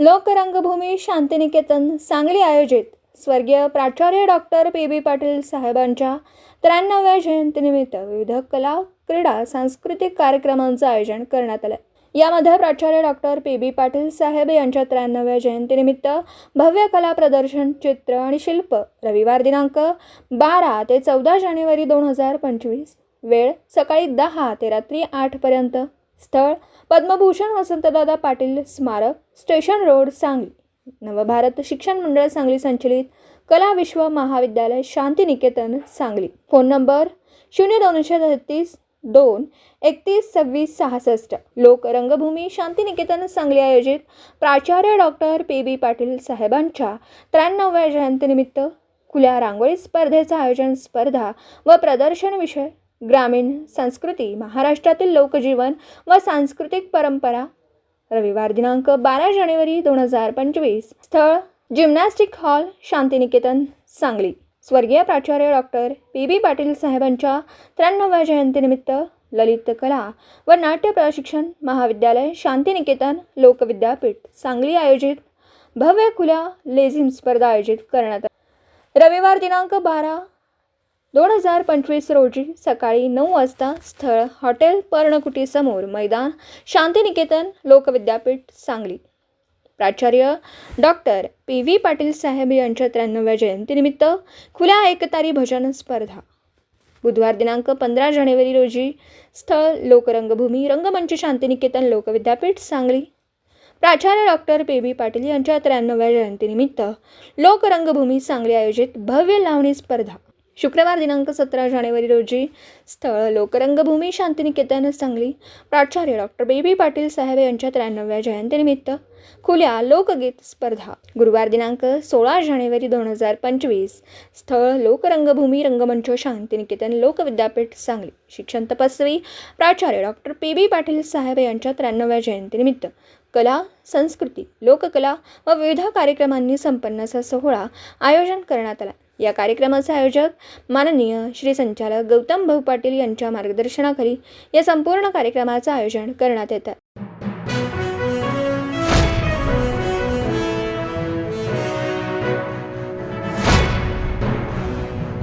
लोकरंगभूमी शांतिनिकेतन सांगली आयोजित. स्वर्गीय प्राचार्य डॉक्टर पी बी पाटील साहेबांच्या त्र्याण्णव्या जयंतीनिमित्त विविध कला क्रीडा सांस्कृतिक कार्यक्रमांचं आयोजन करण्यात आलं. यामध्ये प्राचार्य डॉक्टर पी बी पाटील साहेब यांच्या त्र्याण्णव्या जयंतीनिमित्त भव्य कला प्रदर्शन चित्र आणि शिल्प. रविवार दिनांक बारा ते चौदा जानेवारी दोन हजार पंचवीस. वेळ सकाळी दहा ते रात्री आठपर्यंत स्थळ. पद्मभूषण वसंतदादा पाटील स्मारक स्टेशन रोड सांगली. नवभारत शिक्षण मंडळ सांगली संचलित कला विश्व महाविद्यालय शांतिनिकेतन सांगली. फोन नंबर शून्य दोनशे तेहतीस दोन एकतीस सव्वीस सहासष्ट. लोक रंगभूमी शांतिनिकेतन सांगली आयोजित प्राचार्य डॉक्टर पी बी पाटील साहेबांच्या त्र्याण्णव्या जयंतीनिमित्त खुल्या रांगोळी स्पर्धेचं आयोजन स्पर्धा व प्रदर्शन विषय ग्रामीण संस्कृती महाराष्ट्रातील लोकजीवन व सांस्कृतिक परंपरा. रविवार दिनांक बारा जानेवारी दोन हजार पंचवीस. स्थळ जिम्नॅस्टिक हॉल शांतिनिकेतन सांगली. स्वर्गीय प्राचार्य डॉक्टर पी बी पाटील साहेबांच्या त्र्याण्णव्या जयंतीनिमित्त ललित कला व नाट्य प्रशिक्षण महाविद्यालय शांतिनिकेतन लोकविद्यापीठ सांगली आयोजित भव्य खुल्या लेझिम स्पर्धा आयोजित करण्यात रविवार दिनांक बारा दोन हजार पंचवीस रोजी सकाळी नऊ वाजता स्थळ हॉटेल पर्णकुटीसमोर मैदान शांतिनिकेतन लोकविद्यापीठ सांगली. प्राचार्य डॉक्टर पी व्ही पाटील साहेब यांच्या त्र्याण्णव्या जयंतीनिमित्त खुल्या एकतारी भजन स्पर्धा. बुधवार दिनांक पंधरा जानेवारी रोजी स्थळ लोकरंगभूमी रंगमंच शांतिनिकेतन लोकविद्यापीठ सांगली. प्राचार्य डॉक्टर पी बी पाटील यांच्या त्र्याण्णव्या जयंतीनिमित्त लोकरंगभूमी सांगली आयोजित भव्य लावणी स्पर्धा. शुक्रवार दिनांक सतरा जानेवारी रोजी स्थळ लोकरंगभूमी शांतिनिकेतन सांगली. प्राचार्य डॉक्टर बेबी बी. पाटील साहेब यांच्या त्र्याण्णव्या जयंतीनिमित्त खुल्या लोकगीत स्पर्धा. गुरुवार दिनांक सोळा जानेवारी दोन हजार पंचवीस स्थळ लोकरंगभूमी रंगमंच शांतिनिकेतन लोकविद्यापीठ सांगली. शिक्षण तपस्वी प्राचार्य डॉक्टर पी. बी. पाटील साहेब यांच्या त्र्याण्णव्या जयंतीनिमित्त कला संस्कृती लोककला व विविध कार्यक्रमांनी संपन्न असा सोहळा आयोजन करण्यात आला. या कार्यक्रमाचे आयोजक माननीय श्री संचालक गौतम भाऊ पाटील यांच्या मार्गदर्शनाखाली या संपूर्ण कार्यक्रमाचं आयोजन करण्यात येतं.